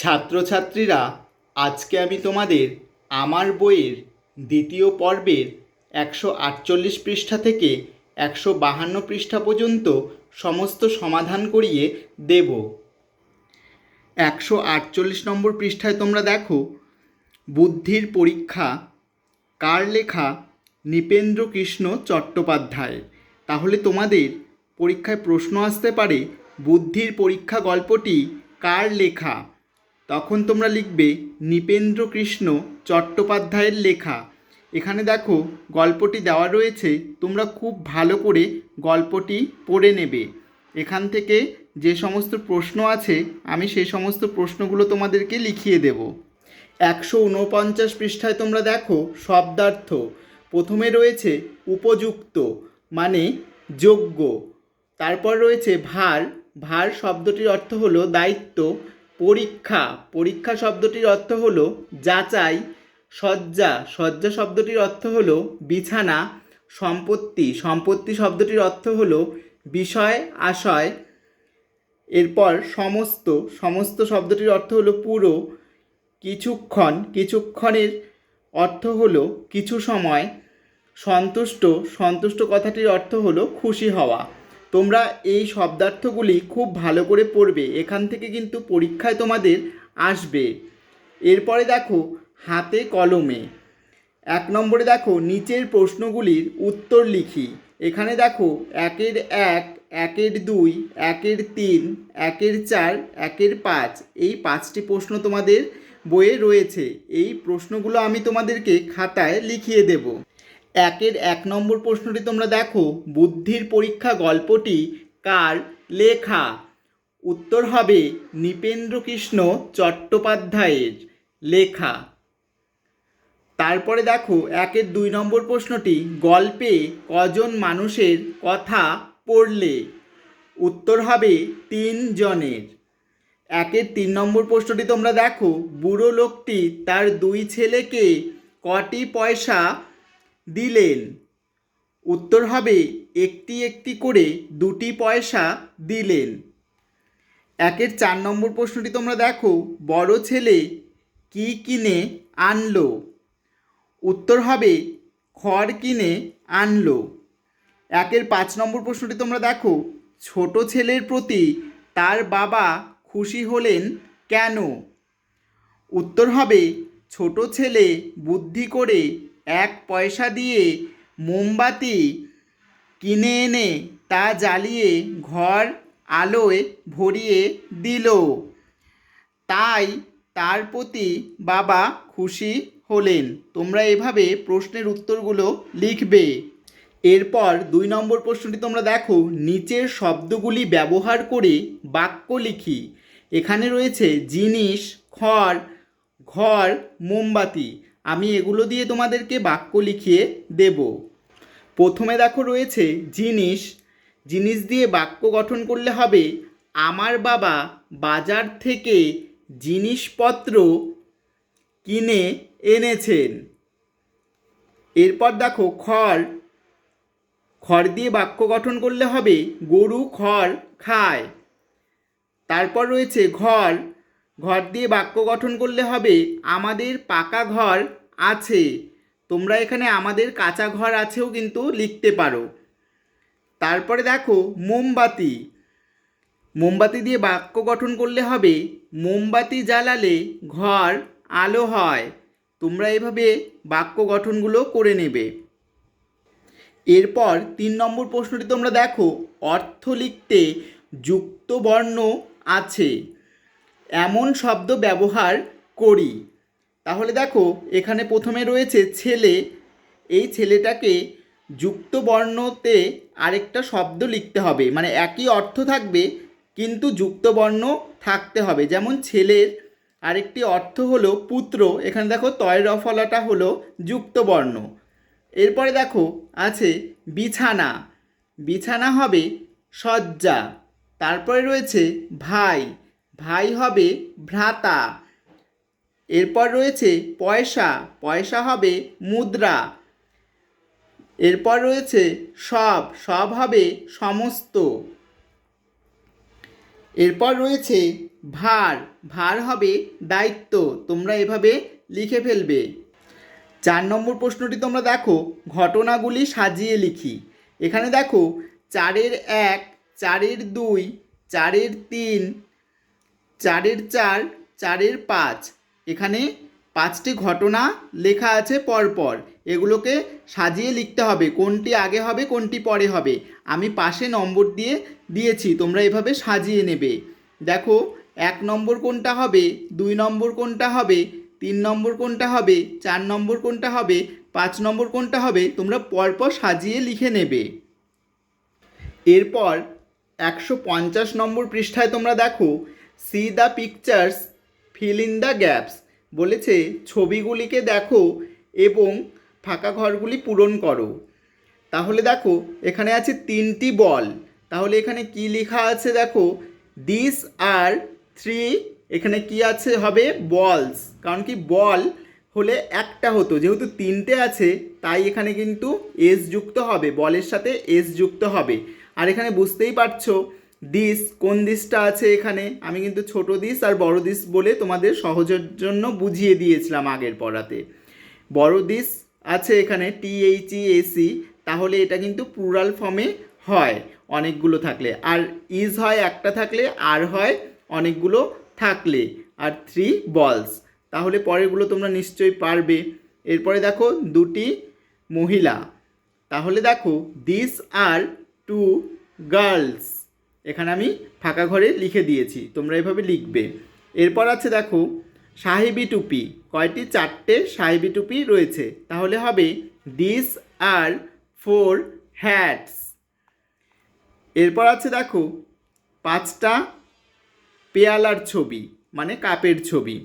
ছাত্রছাত্রীরা, আজকে আমি তোমাদের আমার বইয়ের দ্বিতীয় পর্বের একশো আটচল্লিশ পৃষ্ঠা থেকে একশো বাহান্ন পৃষ্ঠা পর্যন্ত সমস্ত সমাধান করিয়ে দেব। একশো আটচল্লিশ নম্বর পৃষ্ঠায় তোমরা দেখো, বুদ্ধির পরীক্ষা, কার লেখা, নৃপেন্দ্র কৃষ্ণ চট্টোপাধ্যায়। তাহলে তোমাদের পরীক্ষায় প্রশ্ন আসতে পারে, বুদ্ধির পরীক্ষা গল্পটি কার লেখা? তখন তোমরা লিখবে নৃপেন্দ্র কৃষ্ণ চট্টোপাধ্যায়ের লেখা। এখানে দেখো গল্পটি দেওয়া রয়েছে, তোমরা খুব ভালো করে গল্পটি পড়ে নেবে। এখান থেকে যে সমস্ত প্রশ্ন আছে, আমি সেই সমস্ত প্রশ্নগুলো তোমাদেরকে লিখিয়ে দেব। একশো উনপঞ্চাশ পৃষ্ঠায় তোমরা দেখো শব্দার্থ। প্রথমে রয়েছে উপযুক্ত মানে যোগ্য। তারপর রয়েছে ভার। ভার শব্দটির অর্থ হলো দায়িত্ব। পরীক্ষা। পরীক্ষা শব্দটির অর্থ হলো যাচাই। শয্যা। শয্যা শব্দটির অর্থ হলো বিছানা। সম্পত্তি। সম্পত্তি শব্দটির অর্থ হলো বিষয়, আশয়। এরপর সমস্ত। সমস্ত শব্দটির অর্থ হলো পুরো। কিছুক্ষণ। কিছুক্ষণের অর্থ হলো কিছু সময়। সন্তুষ্ট। সন্তুষ্ট কথাটির অর্থ হলো খুশি হওয়া। তোমরা এই শব্দার্থগুলি খুব ভালো করে পড়বে। এখান থেকে কিন্তু পরীক্ষায় তোমাদের আসবে। এরপরে দেখো, হাতে কলমে। এক নম্বরে দেখো, নিচের প্রশ্নগুলির উত্তর লিখি। এখানে দেখো, একের এক, একের দুই, একের তিন, একের চার, একের পাঁচ। এই পাঁচটি প্রশ্ন তোমাদের বইয়ে রয়েছে। এই প্রশ্নগুলো আমি তোমাদেরকে খাতায় লিখিয়ে দেব। একের এক নম্বর প্রশ্নটি তোমরা দেখো। বুদ্ধির পরীক্ষা গল্পটি কার লেখা? উত্তর হবে নৃপেন্দ্রকৃষ্ণ চট্টোপাধ্যায়ের লেখা। তারপরে দেখো, একের দুই নম্বর প্রশ্নটি, গল্পে কজন মানুষের কথা পড়লে? উত্তর হবে তিন জনের একের তিন নম্বর প্রশ্নটি তোমরা দেখো, বুড়ো লোকটি তার দুই ছেলেকে কটি পয়সা দিলেন। উত্তর হবে, একটি একটি করে দুটি পয়সা দিলেন। একের চার নম্বর প্রশ্নটি তোমরা দেখো, বড় ছেলে কি কিনে আনলো? উত্তর হবে, খড় কিনে আনলো। একের পাঁচ নম্বর প্রশ্নটি তোমরা দেখো, ছোট ছেলের প্রতি তার বাবা খুশি হলেন কেন? উত্তর হবে, ছোট ছেলে বুদ্ধি করে এক পয়সা দিয়ে মোমবাতি কিনে এনে তা জ্বালিয়ে ঘর আলোয় ভরিয়ে দিল। তাই তার প্রতি বাবা খুশি হলেন। তোমরা এভাবে প্রশ্নের উত্তরগুলো লিখবে। এরপর দুই নম্বর প্রশ্নটি তোমরা দেখো। নিচের শব্দগুলি ব্যবহার করে বাক্য লিখি। এখানে রয়েছে জিনিস, খড়, ঘর, মোমবাতি। আমি এগুলো দিয়ে তোমাদেরকে বাক্য লিখিয়ে দেব। প্রথমে দেখো রয়েছে জিনিস। জিনিস দিয়ে বাক্য গঠন করলে হবে, আমার বাবা বাজার থেকে জিনিসপত্র কিনে এনেছেন। এরপর দেখো খড়। খড় দিয়ে বাক্য গঠন করলে হবে, গরু খড় খায়। তারপর রয়েছে ঘর। ঘর দিয়ে বাক্য গঠন করলে হবে, আমাদের পাকা ঘর আছে। তোমরা এখানে আমাদের কাঁচা ঘর আছেও কিন্তু লিখতে পারো। তারপরে দেখো, মোমবাতি। মোমবাতি দিয়ে বাক্য গঠন করলে হবে, মোমবাতি জ্বালালে ঘর আলো হয়। তোমরা এভাবে বাক্য গঠনগুলো করে নেবে। এরপর তিন নম্বর প্রশ্নটি তোমরা দেখো, অর্থ লিখতে যুক্ত বর্ণ আছে। এমন শব্দ ব্যবহার করি। তাহলে দেখো, এখানে প্রথমে রয়েছে ছেলে। এই ছেলেটাকে যুক্ত বর্ণতে আরেকটা শব্দ লিখতে হবে। মানে একই অর্থ থাকবে, কিন্তু যুক্ত বর্ণ থাকতে হবে। যেমন ছেলের আরেকটি অর্থ হলো পুত্র। এখানে দেখো তয় রফলাটা হলো যুক্ত বর্ণ এরপরে দেখো, আছে বিছানা। বিছানা হবে সজ্জা। তারপরে রয়েছে ভাই। ভাই হবে ভ্রাতা। এরপর রয়েছে পয়সা পয়সা হবে মুদ্রা। এরপর রয়েছে সব সব হবে সমস্ত। এরপর রয়েছে ভার ভার হবে দায়িত্ব, তোমরা এভাবে লিখে ফেলবে। চার নম্বর প্রশ্নটি তোমরা দেখো, ঘটনাগুলি সাজিয়ে লিখি। এখানে দেখো, চারের এক, চারের দুই, চারের তিন, চারের চার, চারের পাঁচ। এখানে পাঁচটি ঘটনা লেখা আছে পরপর। এগুলোকে সাজিয়ে লিখতে হবে, কোনটি আগে হবে, কোনটি পরে হবে। আমি পাশে নম্বর দিয়ে দিয়েছি, তোমরা এভাবে সাজিয়ে নেবে। দেখো, এক নম্বর কোনটা হবে, দুই নম্বর কোনটা হবে, তিন নম্বর কোনটা হবে, চার নম্বর কোনটা হবে, পাঁচ নম্বর কোনটা হবে, তোমরা পরপর সাজিয়ে লিখে নেবে। এরপর একশো পঞ্চাশ নম্বর পৃষ্ঠায় তোমরা দেখো see the pictures fill in the gaps বলেছে, ছবিগুলিকে দেখো এবং ফাঁকা ঘরগুলি পূরণ করো। তাহলে দেখো, এখানে আছে তিনটি বল। তাহলে এখানে কি লেখা আছে দেখো দিস আর থ্রি এখানে কি আছে হবে বলস কারণ কি বল হলে একটা হতো। যেহেতু তিনটে আছে, তাই এখানে কিন্তু এস যুক্ত হবে, বলের সাথে এস যুক্ত হবে। আর এখানে বুঝতেই পারছ দিস, কোন দিসটা আছে এখানে? আমি কিন্তু ছোট দিস আর বড় দিস বলে তোমাদের সহজের জন্য বুঝিয়ে দিয়েছিলাম আগের পড়াতে। বড় দিস আছে এখানে টি এইচ ই এসি তাহলে এটা কিন্তু প্লুরাল ফর্মে হয় অনেকগুলো থাকলে। আর ইজ হয় একটা থাকলে, আর হয় অনেকগুলো থাকলে। আর থ্রি বলস তাহলে পরেরগুলো তোমরা নিশ্চয়ই পারবে। এরপরে দেখো, দুটি মহিলা, তাহলে দেখো দিস আর টু গার্লস এখানে আমি ফাঁকা ঘরে লিখে দিয়েছি, তোমরা এভাবে লিখবে। এরপর আছে দেখো, সাহেবি টুপি, কয়টি? চারটে সাহেবি টুপি রয়েছে। তাহলে হবে দিস আর ফোর হ্যাটস এরপর আছে দেখো, পাঁচটা পেয়ালার ছবি মানে কাপের ছবি।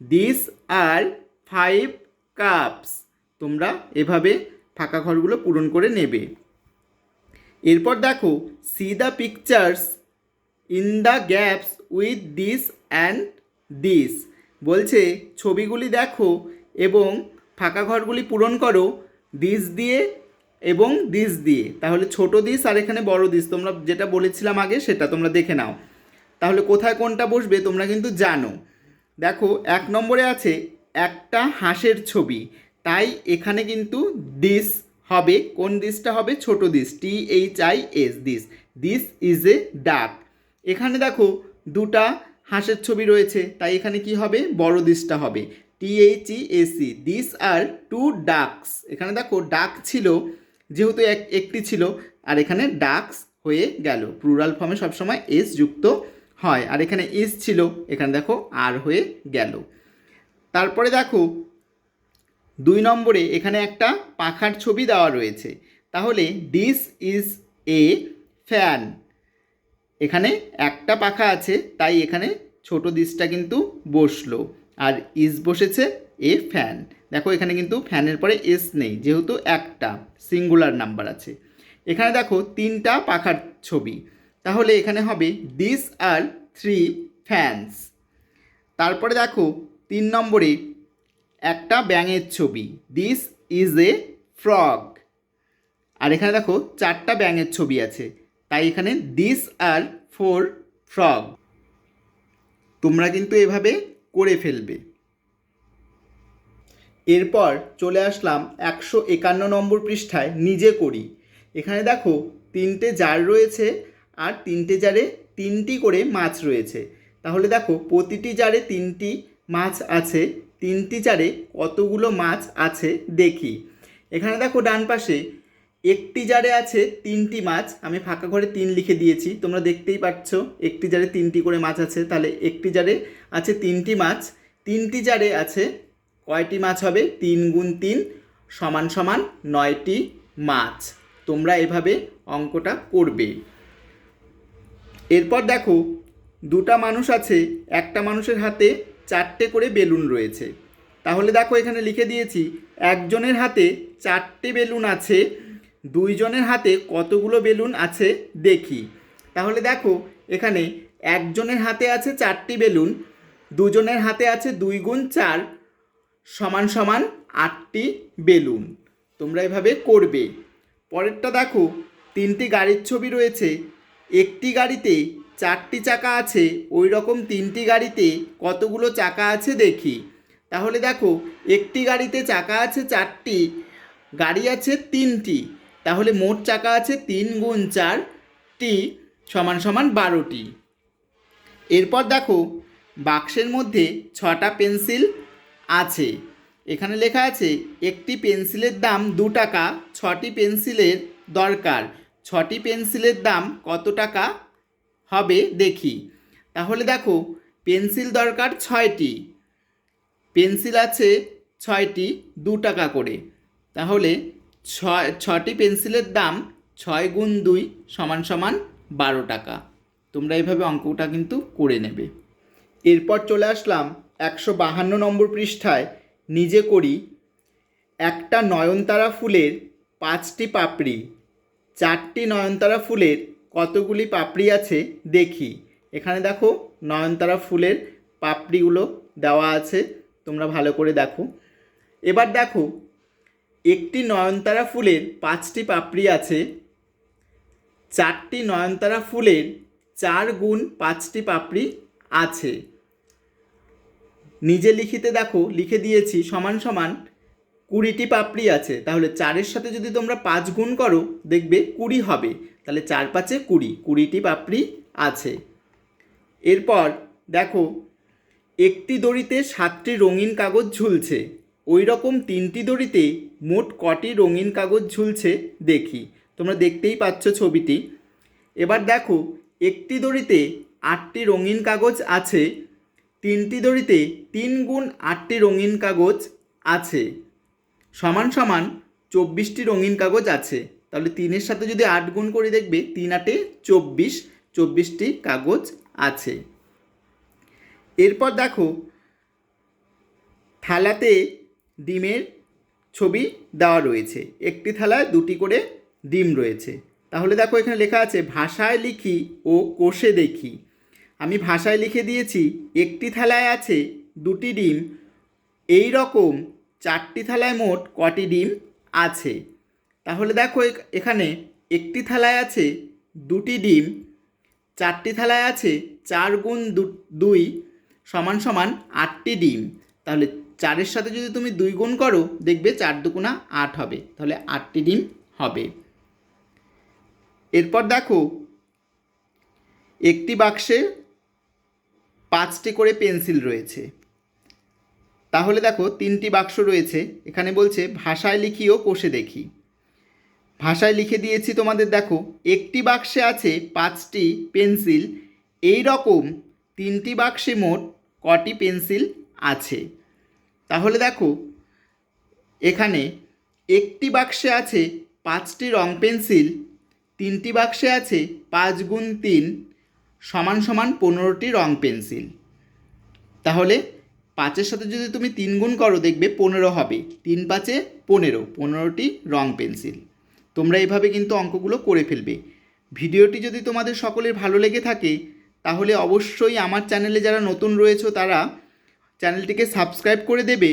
দিস আর ফাইভ কাপস তোমরা এভাবে ফাঁকা ঘরগুলো পূরণ করে নেবে। এরপর দেখো see the pictures in the gaps with this and this বলছে, ছবিগুলি দেখো এবং ফাঁকা ঘরগুলি পূরণ করো দিস দিয়ে এবং দিস দিয়ে। তাহলে ছোট দিস আর এখানে বড় দিস তোমরা যেটা বলেছিলাম আগে সেটা তোমরা দেখে নাও। তাহলে কোথায় কোনটা বসবে তোমরা কিন্তু জানো। দেখো, এক নম্বরে আছে একটা হাঁসের ছবি, তাই এখানে কিন্তু দিস হবে, কোন দিসটা হবে? ছোট this T H I S this. This is a duck এখানে দেখো, দুটা হাঁসের ছবি রয়েছে, তাই এখানে কি হবে? বড় দিসটা হবে। T H E S E these are two ducks এখানে দেখো ডাক ছিল, যেহেতু এক, একটি ছিল, আর এখানে ডাকস হয়ে গেল। প্লুরাল ফর্মে সবসময় এস যুক্ত হয়। আর এখানে ইস ছিল, এখানে দেখো আর হয়ে গেল। তারপরে দেখো দুই নম্বরে এখানে একটা পাখার ছবি দেওয়া রয়েছে। তাহলে দিস ইজ এ ফ্যান এখানে একটা পাখা আছে, তাই এখানে ছোট দিসটা কিন্তু বসল। আর ইজ বসেছে এ ফ্যান দেখো এখানে কিন্তু ফ্যানের পরে এস নেই, যেহেতু একটা সিঙ্গুলার নাম্বার আছে। এখানে দেখো তিনটা পাখার ছবি। তাহলে এখানে হবে দিস আর থ্রি ফ্যানস তারপরে দেখো তিন নম্বরে একটা ব্যাঙের ছবি। দিস ইজ এ ফ্রগ আর এখানে দেখো, চারটা ব্যাঙের ছবি আছে। তাই এখানে দিস আর ফোর ফ্রগ তোমরা কিন্তু এভাবে করে ফেলবে। এরপর চলে আসলাম একশো একান্ন নম্বর পৃষ্ঠায়, নিজে করি। এখানে দেখো, তিনটে জার রয়েছে আর তিনটে জারে তিনটি করে মাছ রয়েছে। তাহলে দেখো, প্রতিটি জারে তিনটি মাছ আছে, তিনটি জারে কতগুলো মাছ আছে দেখি। এখানে দেখো ডান পাশে, একটি জারে আছে তিনটি মাছ, আমি ফাঁকা ঘরে তিন লিখে দিয়েছি, তোমরা দেখতেই পাচ্ছ, একটি জারে তিনটি করে মাছ আছে, তাহলে একটি জারে আছে তিনটি মাছ, তিনটি জারে আছে কয়টি মাছ হবে? তিন গুণ তিন সমান সমান নয়টি মাছ। তোমরা এভাবে অঙ্কটা করবে। এরপর দেখো, দুটা মানুষ আছে, একটা মানুষের হাতে চারটে করে বেলুন রয়েছে। তাহলে দেখো এখানে লিখে দিয়েছি, একজনের হাতে চারটে বেলুন আছে, দুইজনের হাতে কতগুলো বেলুন আছে দেখি। তাহলে দেখো, এখানে একজনের হাতে আছে চারটি বেলুন, দুজনের হাতে আছে দুই গুণ চার সমান সমান আটটি বেলুন। তোমরা এভাবে করবে। পরেরটা দেখো, তিনটি গাড়ির ছবি রয়েছে, একটি গাড়িতে চারটি চাকা আছে ওই রকম তিনটি গাড়িতে কতগুলো চাকা আছে দেখি। তাহলে দেখো, একটি গাড়িতে চাকা আছে চারটি, গাড়ি আছে তিনটি। তাহলে মোট চাকা আছে তিন গুণ চারটি সমান সমান বারোটি। এরপর দেখো, বাক্সের মধ্যে ছটা পেন্সিল আছে। এখানে লেখা আছে, একটি পেন্সিলের দাম দু টাকা, ছটি পেন্সিলের দরকার। ছটি পেন্সিলের দাম কত টাকা? হবে, দেখি। তাহলে দেখো, পেন্সিল দরকার ছয়টি। পেন্সিল আছে ছয়টি, দু টাকা করে। তাহলে ছয়, ছটি পেন্সিলের দাম ছয় গুণ দুই সমান সমান বারো টাকা। তোমরা এইভাবে অঙ্কটা কিন্তু করে নেবে। এরপর চলে আসলাম একশো বাহান্ন নম্বর পৃষ্ঠায়। নিজে করি। একটা নয়নতারা ফুলের পাঁচটি পাপড়ি, চারটি নয়নতারা ফুলের কতগুলি পাপড়ি আছে দেখি। এখানে দেখো নয়নতারা ফুলের পাপড়িগুলো দেওয়া আছে, তোমরা ভালো করে দেখো। এবার দেখো, একটি নয়নতারা ফুলের পাঁচটি পাপড়ি আছে। চারটি নয়নতারা ফুলের চার গুণ পাঁচটি পাপড়ি আছে। নিজে লিখিতে দেখো, লিখে দিয়েছি সমান সমান কুড়িটি পাপড়ি আছে, তাহলে চারের সাথে যদি তোমরা পাঁচ গুণ করো, দেখবে কুড়ি হবে। তাহলে চার পাঁচে কুড়ি কুড়িটি পাপড়ি আছে। এরপর দেখো, একটি দড়িতে সাতটি রঙিন কাগজ ঝুলছে। ওই রকম তিনটি দড়িতে মোট কটি রঙিন কাগজ ঝুলছে দেখি। তোমরা দেখতেই পাচ্ছ ছবিটি। এবার দেখো, একটি দড়িতে আটটি রঙিন কাগজ আছে, তিনটি দড়িতে তিন গুণ আটটি রঙিন কাগজ আছে। সমান সমান চব্বিশটি রঙিন কাগজ আছে। তাহলে তিনের সাথে যদি আট গুণ করে দেখবে, তিন আটে চব্বিশ, চব্বিশটি কাগজ আছে। এরপর দেখো, থালাতে ডিমের ছবি দেওয়া রয়েছে। একটি থালায় দুটি করে ডিম রয়েছে। তাহলে দেখো এখানে লেখা আছে, ভাষায় লিখি ও কোষে দেখি। আমি ভাষায় লিখে দিয়েছি, একটি থালায় আছে দুটি ডিম, এই রকম চারটি থালায় মোট কটি ডিম আছে? তাহলে দেখো এখানে একটি থালায় আছে দুটি ডিম, চারটি থালায় আছে চার গুণ দুই সমান সমান আটটি ডিম। তাহলে চারের সাথে যদি তুমি দুই গুণ করো, দেখবে চার দুগুণা আট হবে। তাহলে আটটি ডিম হবে। এরপর দেখো, একটি বাক্সে পাঁচটি করে পেন্সিল রয়েছে। তাহলে দেখো তিনটি বাক্স রয়েছে। এখানে বলছে, ভাষায় লিখি ও কোষে দেখি। ভাষায় লিখে দিয়েছি তোমাদের, দেখো, একটি বাক্সে আছে পাঁচটি পেন্সিল, এই রকম তিনটি বাক্সে মোট কটি পেন্সিল আছে? তাহলে দেখো, এখানে একটি বাক্সে আছে পাঁচটি রং পেন্সিল, তিনটি বাক্সে আছে পাঁচ গুণ তিন, সমান সমান পনেরোটি রং পেন্সিল। তাহলে পাঁচের সাথে যদি তুমি তিন গুণ করো, দেখবে পনেরো হবে। তিন পাঁচে পনেরো। পনেরোটি রং পেন্সিল। তোমরা এভাবে কিন্তু অঙ্কগুলো করে ফেলবে। ভিডিওটি যদি তোমাদের সকলের ভালো লেগে থাকে, তাহলে অবশ্যই আমার চ্যানেলে যারা নতুন রয়েছে, তারা চ্যানেলটিকে সাবস্ক্রাইব করে দেবে।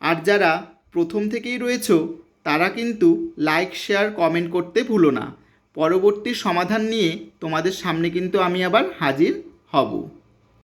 আর যারা প্রথম থেকেই রয়েছো, তারা কিন্তু লাইক, শেয়ার, কমেন্ট করতে ভুলো না। পরবর্তী সমাধান নিয়ে তোমাদের সামনে কিন্তু আমি আবার হাজির হব।